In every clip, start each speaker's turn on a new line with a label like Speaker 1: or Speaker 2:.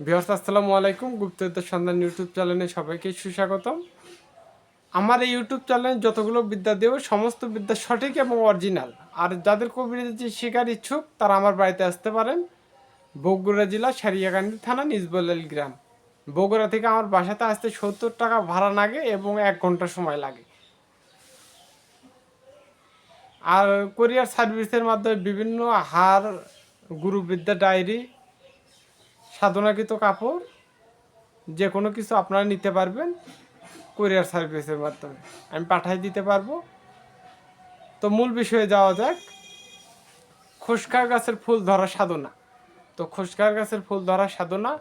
Speaker 1: বিহার আসসালামু আলাইকুম। গুপ্তদের সন্ধান ইউটিউব চ্যানেলে সবাইকে সুস্বাগতম। আমার এই ইউটিউব চ্যানেলে যতগুলো বিদ্যা দেব, সমস্ত বিদ্যা সঠিক এবং অরিজিনাল। আর যাদের কবিরাজি শেখার ইচ্ছুক, তারা আমার বাড়িতে আসতে পারেন। বগুড়া জেলা সারিয়াকান্দি থানা নিজবলাল গ্রাম। বগুড়া থেকে আমার বাসাতে আসতে সত্তর টাকা ভাড়া লাগে এবং এক ঘণ্টা সময় লাগে। আর কোরিয়ার সার্ভিসের মাধ্যমে বিভিন্ন হার, গুরুবিদ্যা ডায়েরি সাধনাকৃত কাপড় যে কোনো কিছু আপনারা নিতে পারবেন কুরিয়ার সার্ভিসের মাধ্যমে। আমি পাঠাই দিতে পারব। তো মূল বিষয়ে যাওয়া যাক। খুশকার গাছের ফুল ধরা সাধনা। তো খুশকার গাছের ফুল ধরা সাধনা,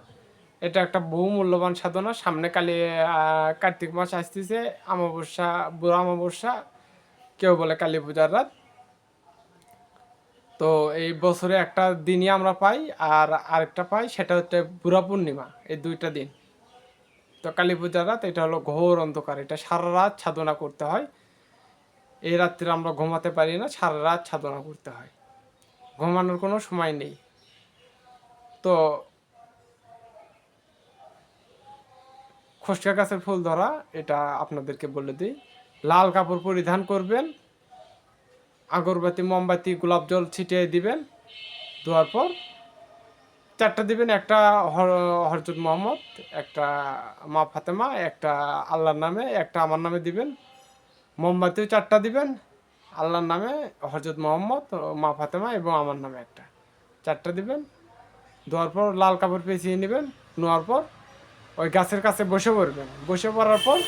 Speaker 1: এটা একটা বহু মূল্যবান সাধনা। সামনে কালী কার্তিক মাস আসতেছে, অমাবস্যা, বুড়া অমাবস্যা, কেউ বলে কালী পূজার রাত। তো এই বছরে একটা দিনই আমরা পাই আর আরেকটা পাই, সেটা হচ্ছে বুড়া পূর্ণিমা, এই দুইটা দিন। তো কালী পূজার রাত এটা হলো ঘোর অন্ধকার, এটা সারা রাত সাধনা করতে হয়। এই রাত্রে আমরা ঘুমাতে পারি না, সারা রাত সাধনা করতে হয়। ঘুমানোর কোনো সময় নেই। তো খসকা গাছের ফুল ধরা, এটা আপনাদেরকে বলে দিই। লাল কাপড় পরিধান করবেন আগরবাতি, মোমবাতি, গোলাপ জল ছিটিয়ে দিবেন। দেওয়ার পর চারটা দিবেন, একটা হর- হরজত মোহাম্মদ, একটা মা ফাতেমা, একটা আল্লাহর নামে, একটা আমার নামে দিবেন। মোমবাতিও চারটা দিবেন, আল্লাহর নামে হরজত মোহাম্মদ, মা ফাতেমা এবং আমার নামে একটা। চারটা দিবেন দেওয়ার পর লাল কাপড় পেঁচিয়ে নেবেন নেওয়ার পর ওই গাছের কাছে বসে পড়বেন। বসে পড়ার পর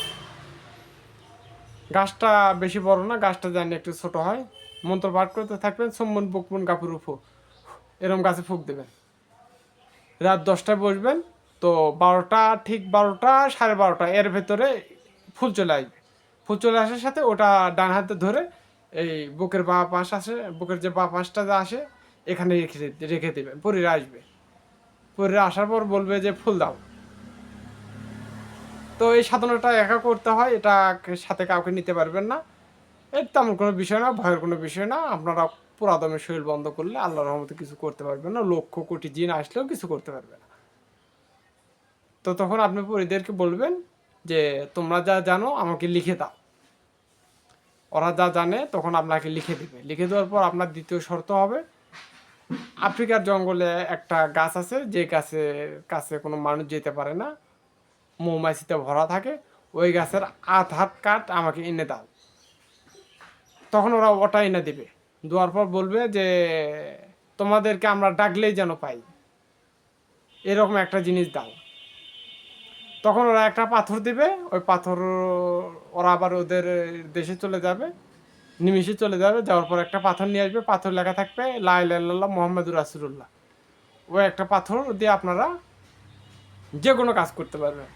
Speaker 1: গাছটা বেশি বড় না, গাছটা জানি একটু ছোট হয়। মন্ত্র পাঠ করতে থাকবেন সম্মন বকমন কাপুর ফু এরম গাছে ফুক দেবেন। রাত দশটায় বসবেন, তো বারোটা, ঠিক বারোটা, সাড়ে বারোটা, এর ভেতরে ফুল চলে আসবে। ফুল চলে আসার সাথে ওটা ডান হাতে ধরে এই বুকের বা পাশ আসে, বুকের যে বা পাশটা আসে, এখানে রেখে রেখে দেবেন, পরীরা আসবে। পরীরা আসার পর বলবে যে, ফুল দাও। তো এই সাধনাটা একা করতে হয়, এটা সাথে কাউকে নিতে পারবেন না। এর তেমন কোনো বিষয় না, ভয়ের কোনো বিষয় না। আপনারা পুরাদমে শরীর বন্ধ করলে আল্লাহর রহমতে কিছু করতে পারবেন না, লক্ষ কোটি জিন আসলেও কিছু করতে পারবে না। তো তখন আপনি পরিদেরকে বলবেন যে, তোমরা যা জানো আমাকে লিখে দাও। ওরা যা জানে তখন আপনাকে লিখে দিবে। লিখে দেওয়ার পর আপনার দ্বিতীয় শর্ত হবে, আফ্রিকার জঙ্গলে একটা গাছ আছে, যে গাছের কাছে কোনো মানুষ যেতে পারে না, মৌমাছিতে ভরা থাকে, ওই গাছের আধ হাত কাঠ আমাকে এনে দাও। তখন ওরা ওটা এনে দেবে। দেওয়ার পর বলবে যে, তোমাদেরকে আমরা ডাকলেই যেন পাই। এরকম একটা জিনিস দাও। তখন ওরা একটা পাথর দিবে। ওই পাথর ওরা আবার ওদের দেশে চলে যাবে, নিমিষে চলে যাবে। যাওয়ার পর একটা পাথর নিয়ে আসবে। পাথর লেখা থাকবে লাইল্লাহ মোহাম্মদুর রাসুল্লাহ ওই একটা পাথর দিয়ে আপনারা যে কোনো কাজ করতে পারবেন।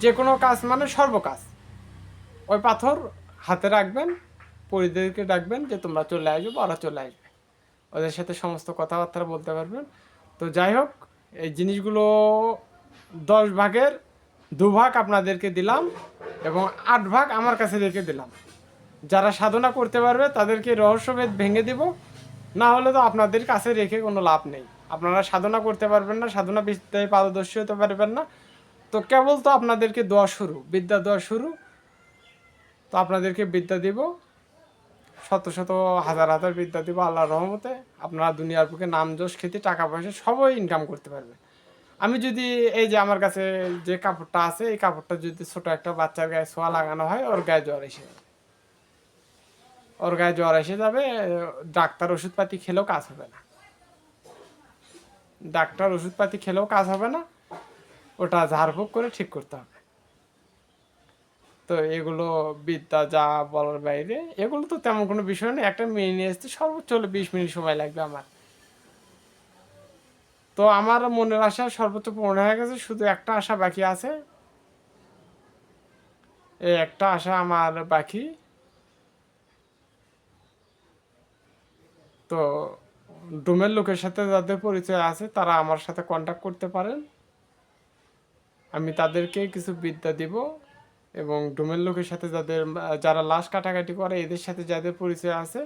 Speaker 1: যে কোনো কাজ মানে সর্বকাজ। ওই পাথর হাতে রাখবেন পরিদেরকে ডাকবেন যে তোমরা চলে আসবে বা ওরা চলে আসবে। ওদের সাথে সমস্ত কথাবার্তা বলতে পারবেন। তো যাই হোক, এই জিনিসগুলো দশ ভাগের দু ভাগ আপনাদেরকে দিলাম এবং আট ভাগ আমার কাছে রেখে দিলাম। যারা সাধনা করতে পারবে, তাদেরকে রহস্যভেদ ভেঙে দেব। না হলে তো আপনাদের কাছে রেখে কোনো লাভ নেই। আপনারা সাধনা করতে পারবেন না, সাধনা বিদ্যায় পারদর্শী হতে পারবেন না। তো কেবল তো আপনাদেরকে দেওয়া শুরু, বিদ্যা দেওয়া শুরু। তো আপনাদেরকে বিদ্যা দিব। শত শত হাজার হাজার বিদ্যা দিব আল্লাহর রহমতে আপনারা দুনিয়ার বুকে নাম যশ খেতে টাকা পয়সা সবই ইনকাম করতে পারবে। আমি যদি এই যে আমার কাছে যে কাপড়টা আছে, এই কাপড়টা যদি ছোট একটা বাচ্চার গায়ে ছোঁয়া লাগানো হয়, ওর গায়ে জ্বর এসে যাবে। ওর গায়ে জ্বর এসে যাবে, ডাক্তার ওষুধপাতি খেলেও কাজ হবে না। ডাক্তার ওষুধপাতি খেলেও কাজ হবে না, ওটা ঝাড়ফুঁক করে ঠিক করতে হবে। তো এগুলো বিদ্যা যা বলার বাইরে, এগুলো তো তেমন কোনো বিষয় নেই একটা মেয়ে নিয়ে আসতে সর্বোচ্চ হলে বিশ মিনিট সময় লাগবে আমার। তো আমার মনের আশা সর্বোচ্চ পূর্ণ হয়ে গেছে, শুধু একটা আশা বাকি আছে। এই একটা আশা আমার বাকি। তো ডোমের লোকের সাথে যাদের পরিচয় আছে, তারা আমার সাথে কন্ট্যাক্ট করতে পারেন। আমি তাদেরকে কিছু বিদ্যা দিব। এবং ডোমের লোকের সাথে যাদের যারা লাশ কাটাকাটি করে, এদের সাথে যাদের পরিচয় আছে,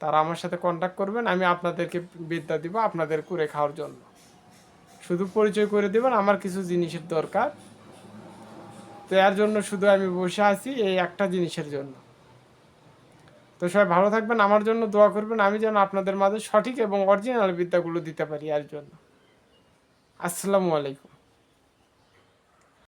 Speaker 1: তারা আমার সাথে কন্ট্যাক্ট করবেন, আমি আপনাদেরকে বিদ্যা দিব আপনাদের করে খাওয়ার জন্য। শুধু পরিচয় করে দেবেন, আমার কিছু জিনিসের দরকার। তো এর জন্য শুধু আমি বসে আছি, এই একটা জিনিসের জন্য। তো সবাই ভালো থাকবেন, আমার জন্য দোয়া করবেন, আমি যেন আপনাদের মাঝে সঠিক এবং অরিজিনাল বিদ্যাগুলো দিতে পারি এর জন্য। আসসালামু আলাইকুম।